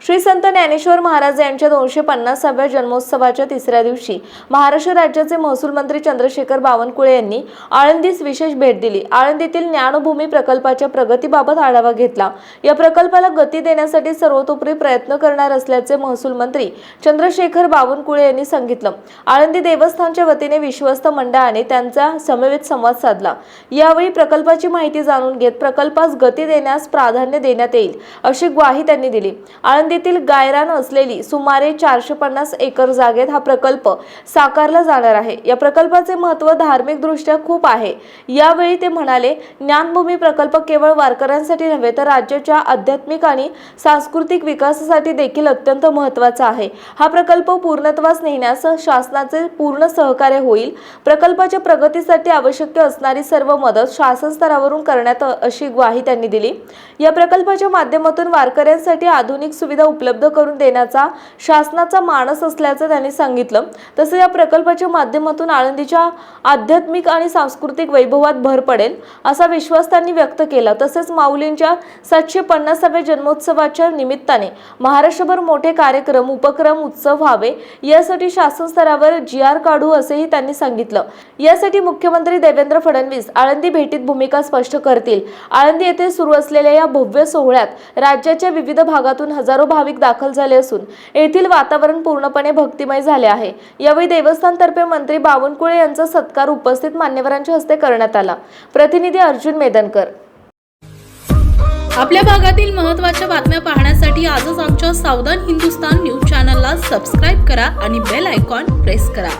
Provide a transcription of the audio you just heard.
श्री संत ज्ञानेश्वर महाराज यांच्या दोनशे पन्नासाव्या जन्मोत्सवाच्या तिसऱ्या दिवशी महाराष्ट्र राज्याचे महसूल मंत्री चंद्रशेखर बावनकुळे यांनी आळंदीस विशेष भेट दिली. आळंदीतील ज्ञानभूमी प्रकल्पाच्या प्रगतीबाबत आढावा घेतला. या प्रकल्पाला गती देण्यासाठी सर्वतोपरी प्रयत्न करणार असल्याचे महसूल मंत्री चंद्रशेखर बावनकुळे यांनी सांगितलं. आळंदी देवस्थानच्या वतीने विश्वस्त मंडळाने त्यांचा समवेत संवाद साधला. यावेळी प्रकल्पाची माहिती जाणून घेत प्रकल्पास गती देण्यास प्राधान्य देण्यात येईल अशी ग्वाही त्यांनी दिली. आळंदीतील गायरान असलेली सुमारे चारशे पन्नास एकर जागेत हा प्रकल्प साकारला जाणार आहे. या प्रकल्पाचे महत्त्व धार्मिकदृष्ट्या खूप आहे. यावेळी ते म्हणाले ज्ञानभूमी प्रकल्प केवळ वारकऱ्यांसाठी नव्हे तर राज्याच्या आध्यात्मिक आणि सांस्कृतिक विकासासाठी देखील अत्यंत महत्त्वाचा आहे. हा प्रकल्प पूर्णत्वास नेण्यास शासनाचे पूर्ण सहकार्य होईल. प्रकल्पाच्या प्रगतीसाठी आवश्यक असणारी सर्व मदत शासन स्तरावरून करण्यात अशी ग्वाही त्यांनी दिली. या प्रकल्पाच्या माध्यमातून वारकऱ्यांसाठी आधुनिक सुविधा सुविधा उपलब्ध करून देण्याचा शासनाचा मानस असल्याचं त्यांनी सांगितलं. तसं या प्रकल्पाच्या माध्यमातून आळंदीच्या आध्यात्मिक आणि सांस्कृतिक वैभवात भर पडेल असा विश्वास त्यांनी व्यक्त केला. तसेच माऊलींच्या सातशे पन्नासाव्या जन्मोत्सवाच्या निमित्ताने महाराष्ट्रभर मोठे कार्यक्रम उपक्रम उत्सव व्हावे यासाठी शासन स्तरावर जी आर काढू असेही त्यांनी सांगितलं. यासाठी मुख्यमंत्री देवेंद्र फडणवीस आळंदी भेटीत भूमिका स्पष्ट करतील. आळंदी येथे सुरू असलेल्या या भव्य सोहळ्यात राज्याच्या विविध भागातून हजारो हजारो भाविक दाखल झाले असून येथील वातावरण पूर्णपणे भक्तिमय झाले आहे. यावेळी देवस्थानतर्फे मंत्री बावनकुळे यांचा सत्कार उपस्थित मान्यवरांच्या हस्ते करण्यात आला. प्रतिनिधी अर्जुन मेदनकर. आपल्या भागातील महत्त्वाच्या बातम्या पाहण्यासाठी आजच आमच्या सावधान हिंदुस्तान न्यूज चॅनलला सबस्क्राईब करा आणि बेल आयकॉन प्रेस करा.